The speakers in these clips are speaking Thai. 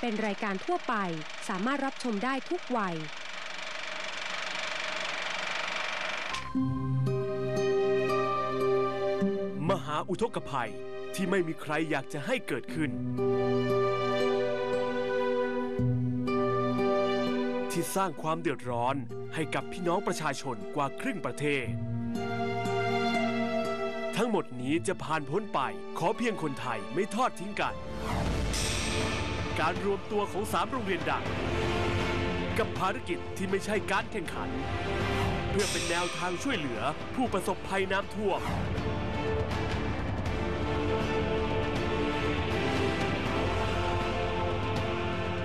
เป็นรายการทั่วไปสามารถรับชมได้ทุกวัย มหาอุทกภัยที่ไม่มีใครอยากจะให้เกิดขึ้น ที่สร้างความเดือดร้อนให้กับพี่น้องประชาชนกว่าครึ่งประเทศ ทั้งหมดนี้จะผ่านพ้นไป ขอเพียงคนไทยไม่ทอดทิ้งกัน การรวมตัวของสามโรงเรียนดัง กับภารกิจที่ไม่ใช่การแข่งขัน เพื่อเป็นแนวทางช่วยเหลือผู้ประสบภัยน้ำท่วม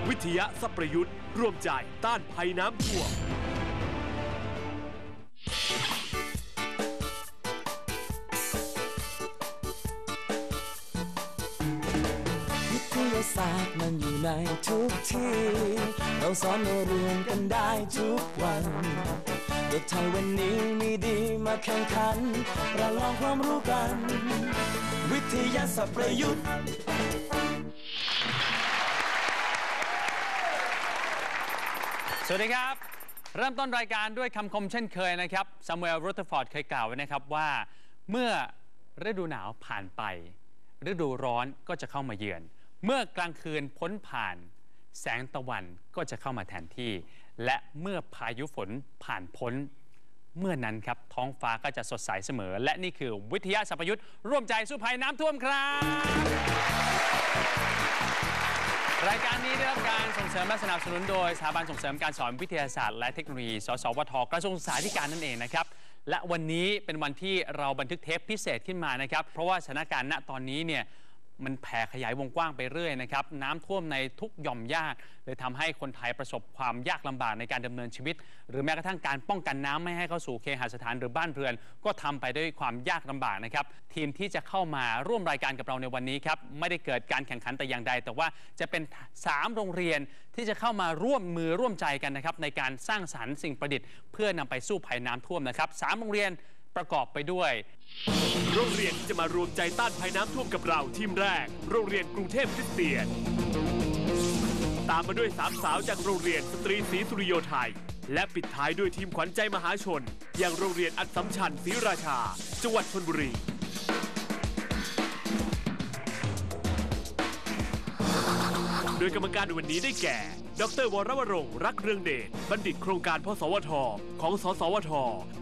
วิทยาสัพประยุทธ์ร่วมใจต้านภัยน้ำท่วม ในทุกที่ เราสอนเราเรียนกันได้ทุกวันเด็กไทยวันนี้มีดีมาแข่งขันประลองความรู้กัน วิทยาศาสตร์ประยุทธ์สวัสดีครับ เริ่มต้นรายการด้วยคำคมเช่นเคยนะครับซามูเอลโรเตอร์ฟอร์ดเคยกล่าวไว้นะครับว่า เมื่อฤดูหนาวผ่านไป ฤดูร้อนก็จะเข้ามาเยือน เมื่อกลางคืนพ้นผ่าน แสงตะวันก็จะเข้ามาแทนที่ และเมื่อพายุฝนผ่านพ้น เมื่อนั้นครับท้องฟ้าก็จะสดใสเสมอ และนี่คือวิทยาสัพยุทธ์ร่วมใจสู้ภัยน้ำท่วมครับ รายการนี้ได้รับการส่งเสริมและสนับสนุนโดยสถาบันส่งเสริมการสอนวิทยาศาสตร์และเทคโนโลยี สสวทกระทรวงศึกษาธิการนั่นเองนะครับและวันนี้เป็นวันที่เราบันทึกเทปพิเศษขึ้นมานะครับ เพราะว่าสถานการณ์ณตอนนี้เนี่ย มันแผ่ขยายวงกว้างไปเรื่อยนะครับน้ำท่วมในทุกหย่อมญาติเลยทำให้คนไทยประสบความยากลำบากในการดำเนินชีวิต หรือแม้กระทั่งการป้องกันน้ำไม่ให้เข้าสู่เคหสถานหรือบ้านเรือน ก็ทำไปด้วยความยากลำบากนะครับทีมที่จะเข้ามาร่วมรายการกับเราในวันนี้ครับไม่ได้เกิดการแข่งขันแต่อย่างใด แต่ว่าจะเป็น 3 โรงเรียนที่จะเข้ามาร่วมมือร่วมใจกันนะครับในการสร้างสรรค์สิ่งประดิษฐ์ เพื่อนำไปสู้ภัยน้ำท่วมนะครับสามโรงเรียน ประกอบไปด้วย โรงเรียนที่จะมารวมใจต้านภัยน้ำท่วมกับเราทีมแรก โรงเรียนกรุงเทพคริสเตียน ตามมาด้วยสามสาวจากโรงเรียนสตรีศรีสุริโยไทย และปิดท้ายด้วยทีมขวัญใจมหาชน อย่างโรงเรียนอัดสัมชัญศรีราชา จังหวัดชนบุรี ยกรรมการในวันนี้ได้แก่ ดรวรวรงค์รักเรืองเดช บัณฑิตโครงการพสวท ของ สสวท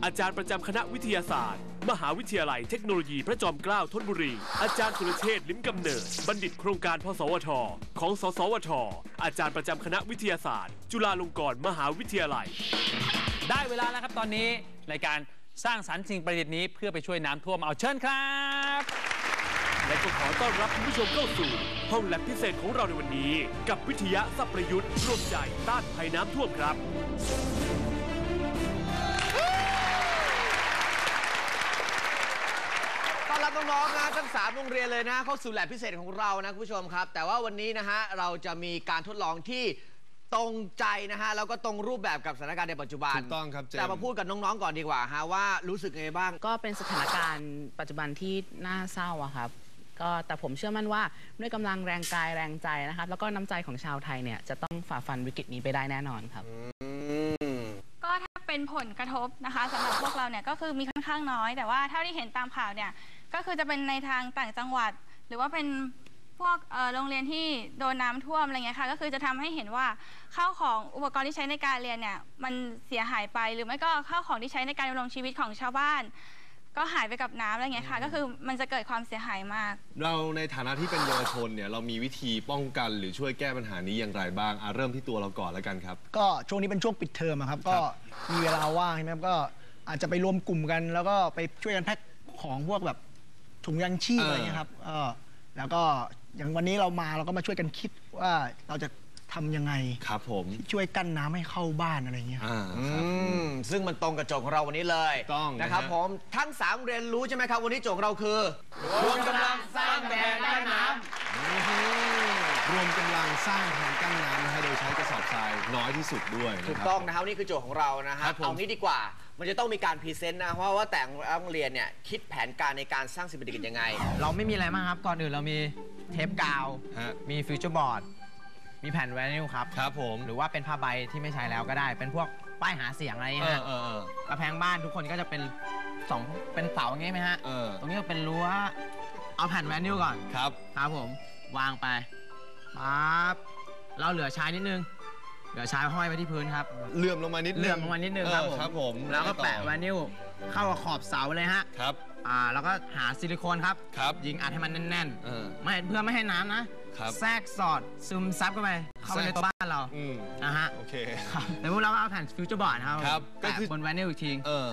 อาจารย์ประจำคณะวิทยาศาสตร์ มหาวิทยาลัยเทคโนโลยีพระจอมเกล้าธนบุรี อาจารย์สุรเชษฐ์ลิ้มกำเนิด บัณฑิตโครงการพสวท ของ สสวท อาจารย์ประจำคณะวิทยาศาสตร์ จุฬาลงกรณ์มหาวิทยาลัย ได้เวลาแล้วครับตอนนี้ในการสร้างสรรค์สิ่งประดิษฐ์นี้เพื่อไปช่วยน้ำท่วมเอาเชิญครับ และก็ขอต้อนรับคุณผู้ชมเข้าสู่ ห้องแลบพิเศษของเราในวันนี้ กับวิทยาสัพประยุทธ์ร่วมใจต้านภัยน้ำท่วมครับ ต้อนรับน้องๆนะทั้งสามโรงเรียนเลยนะเข้าสู่แลบพิเศษของเรานะคุณผู้ชมครับ แต่ว่าวันนี้นะฮะเราจะมีการทดลองที่ตรงใจนะฮะแล้วก็ตรงรูปแบบกับสถานการณ์ในปัจจุบันถูกต้องครับเจมส์ แต่มาพูดกับน้องๆก่อนดีกว่าฮะว่ารู้สึกไงบ้าง ก็เป็นสถานการณ์ปัจจุบันที่น่าเศร้าอะครับ ก็แต่ผมเชื่อมั่นว่าด้วยกำลังแรงกายแรงใจนะครับ แล้วก็น้ำใจของชาวไทยเนี่ยจะต้องฝ่าฟันวิกฤตนี้ไปได้แน่นอนครับ ก็ถ้าเป็นผลกระทบนะคะสำหรับพวกเราเนี่ยก็คือมีค่อนข้างน้อย แต่ว่าเท่าที่เห็นตามข่าวเนี่ยก็คือจะเป็นในทางต่างจังหวัด หรือว่าเป็นพวกเอ่อโรงเรียนที่โดนน้ำท่วมอะไรเงี้ยค่ะก็คือจะทำให้เห็นว่าข้าวของอุปกรณ์ที่ใช้ในการเรียนเนี่ยมันเสียหายไปหรือไม่ก็ข้าวของที่ใช้ในการดำรงชีวิตของชาวบ้าน ก็หายไปกับน้ำอะไรเงี้ยค่ะ ก็คือมันจะเกิดความเสียหายมาก เราในฐานะที่เป็นเยาวชนเนี่ยเรามีวิธีป้องกันหรือช่วยแก้ปัญหานี้อย่างไรบ้างอะเริ่มที่ตัวเราก่อนแล้วกันครับ ก็ช่วงนี้เป็นช่วงปิดเทอมอะครับ ก็มีเวลาว่างใช่ไหมครับก็อาจจะไปรวมกลุ่มกัน แล้วก็ไปช่วยกันแพ็คของพวกแบบถุงยางชีพเอออ อะไรเงี้ยครับเออแล้วก็อย่างวันนี้เรามาเราก็มาช่วยกันคิดว่าเราจะ ทำยังไง ครับผมช่วยกั้นน้ำให้เข้าบ้านอะไรเงี้ยอ่าอืครับ มซึ่งมันตรงกับโจทย์ของเราวันนี้เลยถูกต้องนะครับนะฮะ ผมทั้งสามโรงเรียนรู้ใช่ไหมครับ วันนี้โจทย์ของเราคือรวมกำลังสร้างแดนกั้นน้ำรวมกำลังสร้างทางกั้นน้ำนะฮะโดยใช้กระสอบทรายน้อยที่สุดด้วยนะถูกครับ ต้องนะครับนี่คือโจทย์ของเรานะคครัรับบผม เอางี้ดีกว่า มันจะต้องมีการพรีเซนต์นะเพราะว่าแต่ละโรงเรียนเนี่ยคิดแผนการในการสร้างสิ่งประดิษฐ์ยังไง เราไม่มีอะไรมากครับ ก่อนอื่นเรามีเทปกาว ฮะ มีฟิวเจอร์บอร์ด มีแผ่นแวนิลครับ ครับผมหรือว่าเป็นผ้าใบที่ไม่ใช้แล้วก็ได้ เป็นพวกป้ายหาเสียงอะไรอย่างเอเงี้อยเออเออ กระแพงบ้านทุกคนก็จะเป็นสองเป็นเสาอย่างงี้ไหมฮะ เออ ตรงนี้ก็เป็นรั้ว เอาแผ่นแวนิลก่อน ครับ ครับผม วางไปปั๊บเราเหลือชายนิดนึง เหลือชายห้อยไว้ที่พื้นครับ เลื่อมลงมานิดนึงเลื่อมลงมานิดนึงครับเอผอมครับผมแล้วก็แปะแวนิลเข้ากับขอบเสาเลยฮะ ครับ อ่า แล้วก็หาซิลิโคนครับ ครับ ยิงอัดให้มันแน่นเออ ๆ ไม่เพื่อไม่ให้น้ำนะ ครับแทรกสอดซึมซับเข้าไปเข้าไปในตัวบ้านเราอืมนะฮะโอเคแล้วพวกเราก็เอาแผ่นฟิวเจอร์บอร์ดครับครับก็แปะคือบนแวนิลอีกทีเออ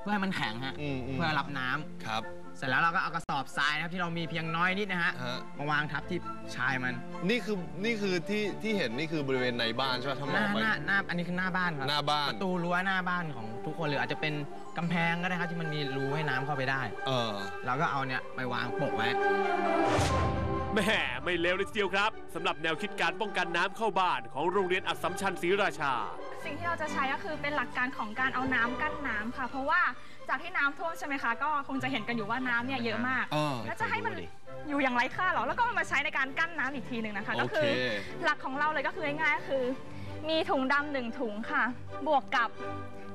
เพื่อให้มันแข็งฮะอืมอืมเพื่อรับน้ำครับ เสร็จแล้วเราก็เอากระสอบทรายนะครับที่เรามีเพียงน้อยนิดนะฮะฮะ มาวางทับที่ชายมันนี่คือนี่คือที่ที่เห็นนี่คือบริเวณในบ้านใช่ไหมถ้ามหอน้างไป หน้าหน้าอันนี้คือหน้าบ้านครับหน้าบ้าน ประตูรั้วหน้าบ้านของทุกคนหรืออาจจะเป็นกำแพงก็ได้ครับที่มันมีรูให้น้ำเข้าไปได้ เออ เราก็เอาเนี่ยไปวางโปะไว้ แหม่ไม่เลวเลยทีเดียวครับสำหรับแนวคิดการป้องกันน้ำเข้าบ้านของโรงเรียนอัสสัมชัญศรีราชา สิ่งที่เราจะใช้ก็คือเป็นหลักการของการเอาน้ำกั้นน้ำค่ะ เพราะว่าจากที่น้ำท่วมใช่ไหมคะก็คงจะเห็นกันอยู่ว่าน้ำเนี่ยเยอะมาก เออ แล้วจะให้มันอยู่อย่างไร้ค่าหรอ แล้วก็มาใช้ในการกั้นน้ำอีกทีหนึ่งนะคะโอก็เคคือหลักของเราเลยก็คือง่ายๆก็คือ มีถุงดำหนึ่งถุงค่ะ บวกกับ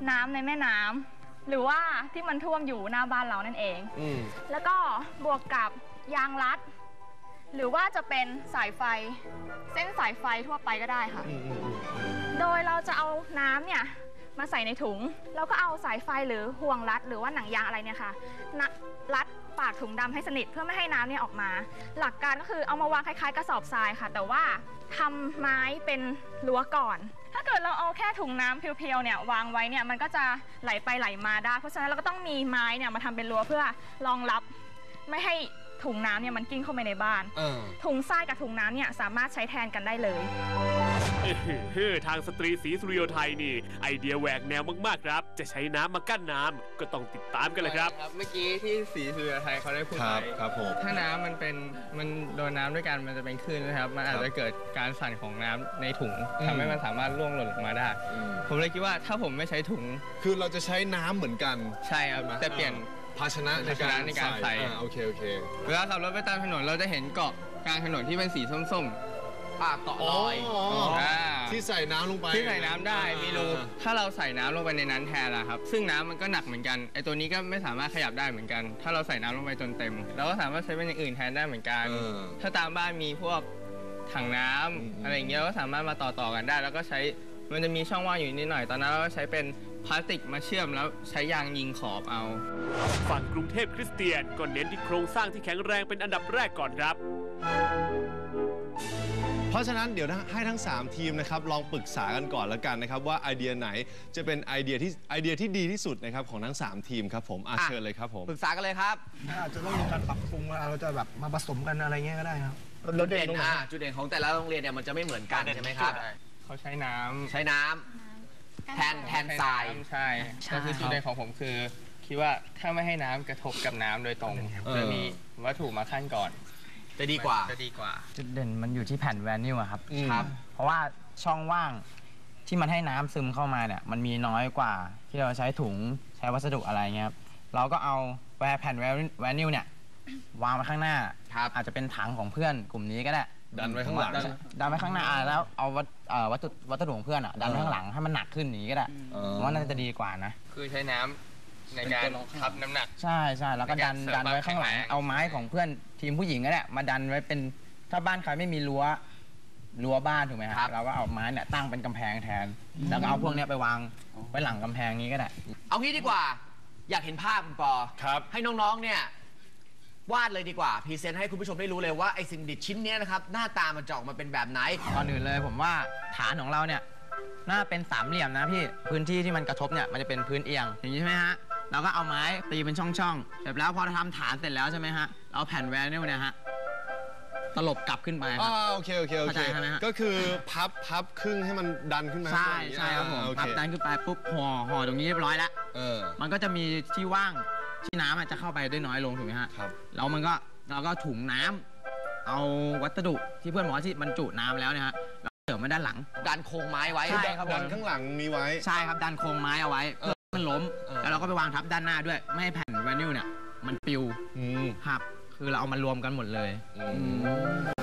น้ำในแม่น้ำหรือว่าที่มันท่วมอยู่หน้าบ้านเรานั่นเอง อืม แล้วก็บวกกับยางรัด หรือว่าจะเป็นสายไฟ เส้นสายไฟทั่วไปก็ได้ค่ะอืมอืมอืมโดยเราจะเอาน้ำเนี่ยมาใส่ในถุง แล้วก็เอาสายไฟหรือห่วงรัด หรือว่าหนังยางอะไรเนี่ยค่ะนะรัดปากถุงดำให้สนิทเพื่อไม่ให้น้ำเนี่ยออกมา หลักการก็คือเอามาวางคล้ายๆ กระสอบทรายค่ะ แต่ว่าทำไม้เป็นรั้วก่อน ถ้าเกิดเราเอาแค่ถุงน้ำเพียวๆเนี่ยวางไว้เนี่ยมันก็จะไหลไปไหลมาได้ เพราะฉะนั้นเราก็ต้องมีไม้เนี่ยมาทำเป็นรั้วเพื่อรองรับไม่ให้ ถุงน้ำเนี่ยมันกิ้งเข้าไปในบ้าน เออถุงทรายกับถุงน้ำเนี่ยสามารถใช้แทนกันได้เลยเอ้เฮ้ทางสตรีสีสุริโยไทยนี่ ไอเดียแหวกแนวมากๆครับ จะใช้น้ำมากั้นน้ำก็ต้องติดตามกันเลยครับ เมื่อกี้ที่สีสุริยไทยเขาได้พูดคไปรับครับผม ถ้าน้ำมันเป็นมันโดนน้ำด้วยกันมันจะเป็นคลื่นนะครับ มันอาจจะเกิดการสั่นของน้ำในถุงอืม ทำให้มันสามารถร่วงหล่นลงมาได้อืมผมเลยคิดว่าถ้าผมไม่ใช้ถุงคือเราจะใช้น้ำเหมือนกัน ใช่ครับแต่เปลี่ยน ภาชนะในภาชการนะในการใส่ อ่าโอเคโอเคเวลาขับรถไปตามถนนเราจะเห็นเกาะกลางถนนที่เป็นสีส้ม ปากเกาะลอยๆอ่า ที่ใส่น้ำลงไปที่ใส่น้ำได้มีรูอ่าถ้าเราใส่น้ำลงไปในนั้นแทนล่ะครับ ซึ่งน้ำมันก็หนักเหมือนกันไอตัวนี้ก็ไม่สามารถขยับได้เหมือนกัน ถ้าเราใส่น้ำลงไปจนเต็มเราก็สามารถใช้เป็นอย่างอื่นแทนได้เหมือนกัน เออ ถ้าตามบ้านมีพวกถังน้ำอืม อะไรอย่างเงี้ยเราก็สามารถมาต่อต่อๆกันได้ แล้วก็ใช้มันจะมีช่องว่างอยู่นิดหน่อย ตอนนั้นเราก็ใช้เป็น พลาสติกมาเชื่อมแล้วใช้ยางยิงขอบเอา ฝั่งกรุงเทพคริสเตียนก็เน้นที่โครงสร้างที่แข็งแรงเป็นอันดับแรกก่อนครับ เพราะฉะนั้นเดี๋ยวให้ทั้ง 3 ทีมนะครับลองปรึกษากันก่อนแล้วกันนะครับ ว่าไอเดียไหนจะเป็นไอเดียที่ไอเดียที่ดีที่สุดนะครับของทั้ง 3 ทีมครับผมอาอะเชิญเลยครับผม ปรึกษากันเลยครับ อาจจะต้องมีการปรับปรุงเวลาเราจะแบบมาผสมกันอะไรเงี้ยก็ได้ครับจุดเด่นอะจุดเด่นของแต่ละโรงเรียนเนี่ยมันจะไม่เหมือนกันใช่ไหมครับ เขาใช้น้ำใช้น้ำ แทนแทนทราย ใช่ใช่ ก็คือจุดเด่นของผมคือ คิดว่าถ้าไม่ให้น้ำกระทบกับน้ำโดยตรงเออ จะมีวัตถุมาขั้นก่อนจะดีกว่า จะดีกว่า จุดเด่นมันอยู่ที่แผ่นแวนิลอะครับ อืม ครับ เพราะว่าช่องว่างที่มันให้น้ำซึมเข้ามาเนี่ยมันมีน้อยกว่าที่เราใช้ถุงใช้วัสดุอะไรเงี้ยครับเราก็เอาแผ่นแวนิลเนี่ย วางไว้ข้างหน้า ครับอาจจะเป็นถังของเพื่อนกลุ่มนี้ก็ได้ดันไว้ข้างหลัง ดันดันไว้ข้างหน้าอะแล้วเอาวัต เอ่อวัตถุวัสดุของเพื่อนอะดันไว้ข้างหลังให้มันหนักขึ้นอย่างนี้ก็ได้เออ ผมว่าน่าจะดีกว่านะ คือใช้น้ำในการทับน้ำหนัก ใช่ใช่แล้วก็ดันในการเสริมดันไว้ข้างหลังความแข็งแรง เอาไม้ของเพื่อนทีมผู้หญิงก็ได้มาดันไว้เป็นถ้าบ้านใครไม่มีรั้วรั้วบ้านถูกไหมคครัรับบเราก็เอาไม้เนี่ยตั้งเป็นกำแพงแทน แล้วก็เอาพวกเนี้ยไปวางไว้หลังกำแพงนี้ก็ได้ เอางี้ดีกว่า อยากเห็นภาพคุณปอ ครับ ให้น้องๆ เนี่ย วาดเลยดีกว่าพรีเซนต์ให้คุณผู้ชมได้รู้เลยว่าไอ้สิ่งดิดชิ้นเนี้ยนะครับหน้าตามันจะออกมาเป็นแบบไหน ก่อนอื่นเลยผมว่าฐานของเราเนี่ยน่าเป็นสามเหลี่ยมนะพี่พื้นที่ที่มันกระทบเนี่ยมันจะเป็นพื้นเอียงอย่างนี้ใช่ไหมฮะเราก็เอาไม้ตีเป็นช่องๆเสร็จแล้วพอทำฐานเสร็จแล้วใช่ไหมฮะเราแผ่นแวนิลเนี่ยฮะตลบกลับขึ้นไปคอ่ารับ โอเคโอเคโอเข้าเคใจใช่ไหมฮะ ก็คือพับพับครึ่งให้มันดันขึ้นมาใช่ข้างบนอย่างนี้ใช่ครับผมอ่าโอพัเคบดันขึ้นไปปุ๊บห่อห่อตรงนี้เรียบร้อยแล้ว เออมันก็จะมีที่ว่าง ที่น้ำอาจจะเข้าไปได้น้อยลงถูกไหมฮะครับ แล้วมันก็เราก็ถุงน้ำเอาวัสดุที่เพื่อนบอกว่าที่บรรจุน้ำแล้วเนี่ยฮะเราเสริมไว้ด้านหลัง ดันโครงไม้ไว้ใช่ครับดันข้างหลังมีไว้ ใช่ครับดันโครงไม้เอาไว้เพื่อให้มันล้ม เออ แล้วเราก็ไปวางทับด้านหน้าด้วย ไม่ให้แผ่นแวนิลเนี่ย มันปลิวอืมหักคือเราเอามารวมกันหมดเลย อืม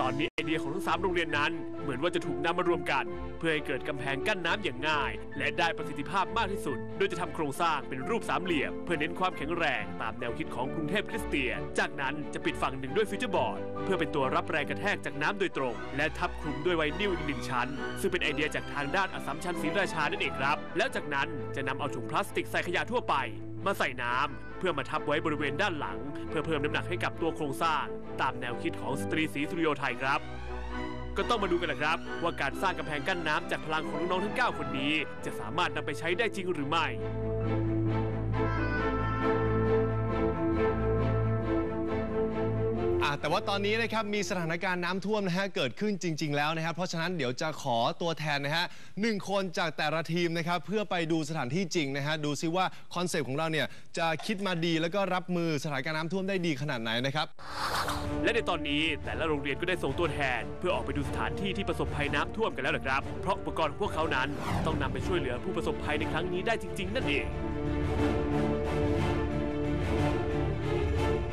ตอนนี้ไอเดียของทั้งสามโรงเรียนนั้น เหมือนว่าจะถูกนำมารวมกัน เพื่อให้เกิดกำแพงกั้นน้ำอย่างง่าย และได้ประสิทธิภาพมากที่สุด โดยจะทำโครงสร้างเป็นรูปสามเหลี่ยม เพื่อเน้นความแข็งแรงตามแนวคิดของกรุงเทพคริสเตียน จากนั้นจะปิดฝั่งหนึ่งด้วยฟิวเจอร์บอร์ด เพื่อเป็นตัวรับแรงกระแทกจากน้ำโดยตรง และทับคลุมด้วยไวนิลอีกหนึ่งชั้น ซึ่งเป็นไอเดียจากทางด้านอสสัมชัญศรีราชานั่นเองครับ แล้วจากนั้นจะนำเอาถุงพลาสติกใส่ขยะทั่วไปมาใส่น้ำเพื่อมาทับไว้บริเวณด้านหลัง เพื่อเพิ่มน้ำหนักให้กับตัวโครงสร้าง ตามแนวคิดของสตรีศรีสุริโยไทยครับ ก็ต้องมาดูกันนะครับ ว่าการสร้างกำแพงกั้นน้ำจากพลังของน้องๆทั้ง 9 คนนี้ จะสามารถนำไปใช้ได้จริงหรือไม่ อะแต่ว่าตอนนี้นะครับมีสถานการณ์น้ำท่วมนะฮะเกิดขึ้นจริง ๆ แล้วนะครับเพราะฉะนั้นเดี๋ยวจะขอตัวแทนนะฮะหนึ่งคนจากแต่ละทีมนะครับเพื่อไปดูสถานที่จริงนะฮะดูซิว่าคอนเซปต์ของเราเนี่ยจะคิดมาดีแล้วก็รับมือสถานการณ์น้ำท่วมได้ดีขนาดไหนนะครับและในตอนนี้แต่ละโรงเรียนก็ได้ส่งตัวแทน เพื่อออกไปดูสถานที่ที่ประสบภัยน้ำท่วมกันแล้วนะครับ เพราะอุปกรณ์ของพวกเขานั้นต้องนำไปช่วยเหลือผู้ประสบภัยในครั้งนี้ได้จริง ๆ นั่นเอง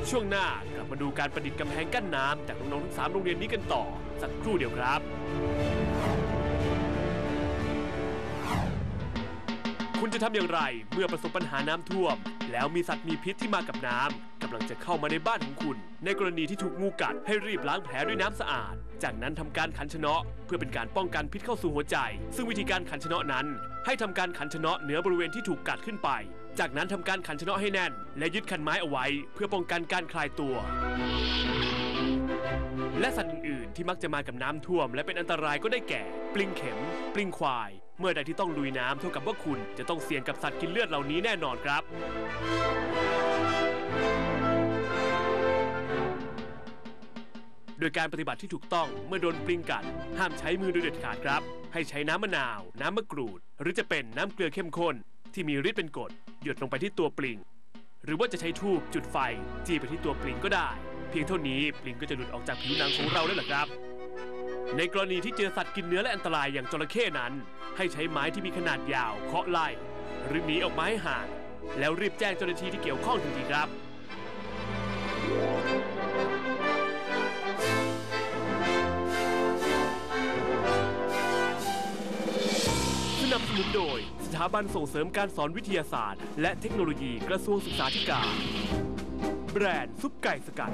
ช่วงหน้า มาดูการประดิษฐ์กำแพงกั้นน้ำจากน้องๆทั้งสามโรงเรียนนี้กันต่อ สักครู่เดียวครับ คุณจะทำอย่างไรเมื่อประสบปัญหาน้ำท่วม แล้วมีสัตว์มีพิษที่มากับน้ำกำลังจะเข้ามาในบ้านของคุณ ในกรณีที่ถูกงูกัดให้รีบล้างแผลด้วยน้ำสะอาด จากนั้นทำการขันชนะเพื่อเป็นการป้องกันพิษเข้าสู่หัวใจ ซึ่งวิธีการขันชนะนั้น ให้ทำการขันชนะเหนือบริเวณที่ถูกกัดขึ้นไป จากนั้นทำการขันชนะให้แน่น และยึดคันไม้เอาไว้ เพื่อป้องกันการคลายตัวและสัตว์อื่นๆ ที่มักจะมากับน้ำท่วม และเป็นอันตรายก็ได้แก่ ปลิงเข็ม ปลิงควาย เมื่อใดที่ต้องลุยน้ำเท่ากับว่าคุณจะต้องเสี่ยงกับสัตว์กินเลือดเหล่านี้แน่นอนครับ โดยการปฏิบัติที่ถูกต้องเมื่อโดนปลิงกัด ห้ามใช้มือโดยเด็ดขาดครับ ให้ใช้น้ำมะนาว น้ำมะกรูด หรือจะเป็นน้ำเกลือเข้มข้น ที่มีฤทธิ์เป็นกรดหยดลงไปที่ตัวปลิง หรือว่าจะใช้ทูบจุดไฟจี้ไปที่ตัวปลิงก็ได้ เพียงเท่านี้ปลิงก็จะหลุดออกจากผิวหนังของเราแล้วล่ะครับ ในกรณีที่เจอสัตว์กินเนื้อและอันตรายอย่างจระเข้นั้น ให้ใช้ไม้ที่มีขนาดยาวเคาะไล่ หรือหนีออกมาให้ห่าง แล้วรีบแจ้งเจ้าหน้าที่ที่เกี่ยวข้องทันทีครับสนับสนุนโดย สถาบันส่งเสริมการสอนวิทยาศาสตร์ และเทคโนโลยีกระทรวงศึกษาธิการ แบรนด์ซุปไก่สกัด